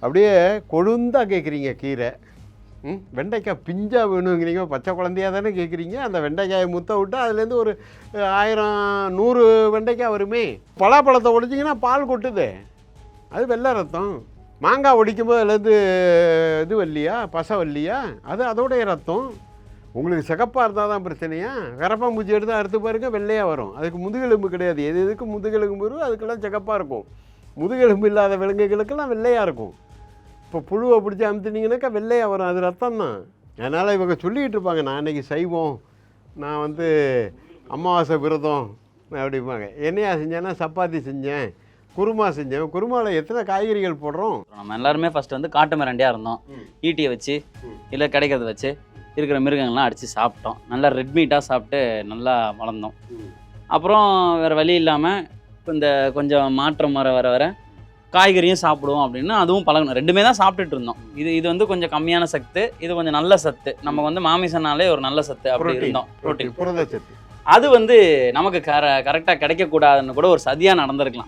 அப்படியே கொழுந்தா கேட்குறீங்க கீரை. ம்? வெண்டைக்காய் பிஞ்சா வேணுங்கிறீங்க. பச்சை குழந்தையா தானே கேட்குறீங்க அந்த வெண்டைக்காயை முத்த விட்டு அதுலேருந்து ஒரு ஆயிரம் நூறு வெண்டைக்காய் வருமே. பலாப்பழத்தை ஒடிச்சிங்கன்னா பால் கொட்டுது. அது வெள்ளை ரத்தம். மாங்காய் ஒடிக்கும்போது அதுலேருந்து இது வல்லியா பசை வல்லியா அது அதோடைய ரத்தம். உங்களுக்கு சிகப்பாக இருந்தால் தான் பிரச்சனையா? கரப்பாம்பூச்சி எடுத்து அறுத்து பாருங்க வெள்ளையாக வரும். அதுக்கு முதுகெலும்பு கிடையாது. எது எதுக்கு முதுகெலும்பு வரும் அதுக்கெல்லாம் சிகப்பாக இருக்கும். முதுகெலும்பு இல்லாத விலங்குகளுக்கெல்லாம் வெள்ளையாக இருக்கும். இப்போ புழுவை பிடிச்சி அமுத்துனீங்கன்னாக்கா வெள்ளையாக வரும். அது ரத்தம் தான் அதனால் இவங்க சொல்லிகிட்டு இருப்பாங்க நான் இன்னைக்கு சைவம் நான் வந்து அமாவாசை விரதம். அப்படிம்பாங்க என்னையா செஞ்சேன்னா சப்பாத்தி செஞ்சேன் குருமா செஞ்சேன். குருமாவில் எத்தனை காய்கறிகள் போடுறோம்? நம்ம எல்லாருமே ஃபர்ஸ்ட் வந்து காட்டு மிராண்டியாக இருந்தோம். ஈட்டியை வச்சு. இல்லை கிடைக்கிறத வச்சு இருக்கிற மிருகங்கள்லாம் அடித்து சாப்பிட்டோம். நல்லா ரெட் மீட்டாக சாப்பிட்டு நல்லா வளர்ந்தோம். அப்புறம் வேறு வழி இல்லாமல் இப்போ இந்த கொஞ்சம் மாற்றம் வர வர வர காய்கறியும் சாப்பிடுவோம் அப்படின்னு அதுவும் பழகணும் ரெண்டுமே தான் சாப்பிட்டுட்டு இருந்தோம். இது இது வந்து கொஞ்சம் கம்மியான சத்து இது கொஞ்சம் நல்ல சத்து. நமக்கு வந்து மாமிசனாலே ஒரு நல்ல சத்து அப்படி இருந்தோம். புரோட்டீன் புரதச்சத்து. அது வந்து நமக்கு கர கரெக்டாக கிடைக்கக்கூடாதுன்னு கூட ஒரு சதியாக நடந்திருக்கலாம்.